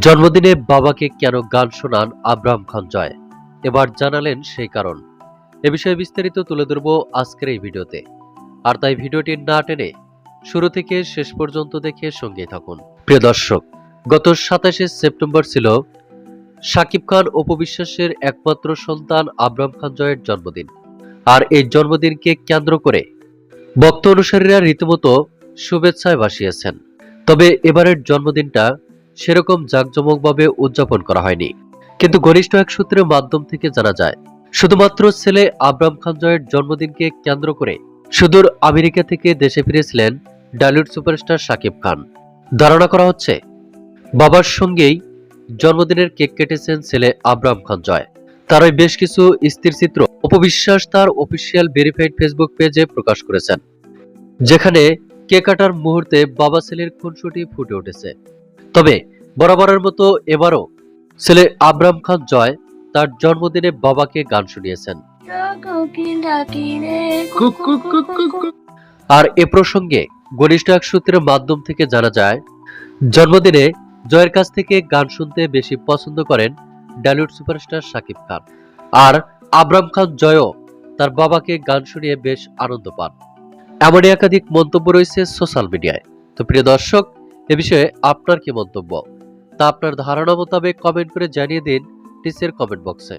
জন্মদিনে বাবাকে কেন গান শোনান আব্রাহাম খান জয়? এবার জানালেন সেই কারণ। এ বিষয়ে বিস্তারিত তুলে ধরব আজকের এই ভিডিওতে। আর তাই ভিডিওটি না টেনে শুরু থেকে শেষ পর্যন্ত দেখে সঙ্গে থাকুন। প্রিয় দর্শক, গত সাতাশে সেপ্টেম্বর ছিল শাকিব খান উপবিশ্বাসের একমাত্র সন্তান আব্রাম খান জয়ের জন্মদিন। আর এই জন্মদিনকে কেন্দ্র করে ভক্ত অনুসারীরা রীতিমতো শুভেচ্ছায় ভাসিয়েছেন। তবে এবারের জন্মদিনটা সেরকম জাঁকজমকভাবে উদযাপন করা হয়নি। কিন্তু ঘনিষ্ঠ এক সূত্রের মাধ্যম থেকে জানা যায়, শুধুমাত্র ছেলে আবরাম খান জয়ের জন্মদিনকে কেন্দ্র করে সুদূর আমেরিকা থেকে দেশে ফিরেছিলেন ডালিউড সুপারস্টার শাকিব খান। ধারণা করা হচ্ছে, বাবার সঙ্গেই জন্মদিনের কেক কেটেছেন ছেলে আবরাম খান জয়। তার ওই বেশ কিছু স্থির চিত্র উপবিশ্বাস তার অফিসিয়াল ভেরিফাইড ফেসবুক পেজে প্রকাশ করেছেন, যেখানে কেক কাটার মুহূর্তে বাবা ছেলের খুনসুটি ফুটে উঠেছে তবে বরাবরের মতো এবারও ছেলে আবরাম খান জয় তার জন্মদিনে বাবাকে গান শুনিয়েছেন। আর এ প্রসঙ্গে ঘনিষ্ঠ এক সূত্রের মাধ্যম থেকে জানা যায়, জন্মদিনে জয়ের কাছ থেকে গান শুনতে বেশি পছন্দ করেন ডালিউড সুপারস্টার শাকিব খান আর আবরাম খান জয়ও তার বাবাকে গান শুনিয়ে বেশ আনন্দ পান। এমনই একাধিক মন্তব্য রয়েছে সোশ্যাল মিডিয়ায়। তো প্রিয় দর্শক, এ বিষয়ে আপনার কি মন্তব্য? তা আপনার ধারণা মোতাবেক কমেন্ট করে জানিয়ে দিন টিসের কমেন্ট বক্সে।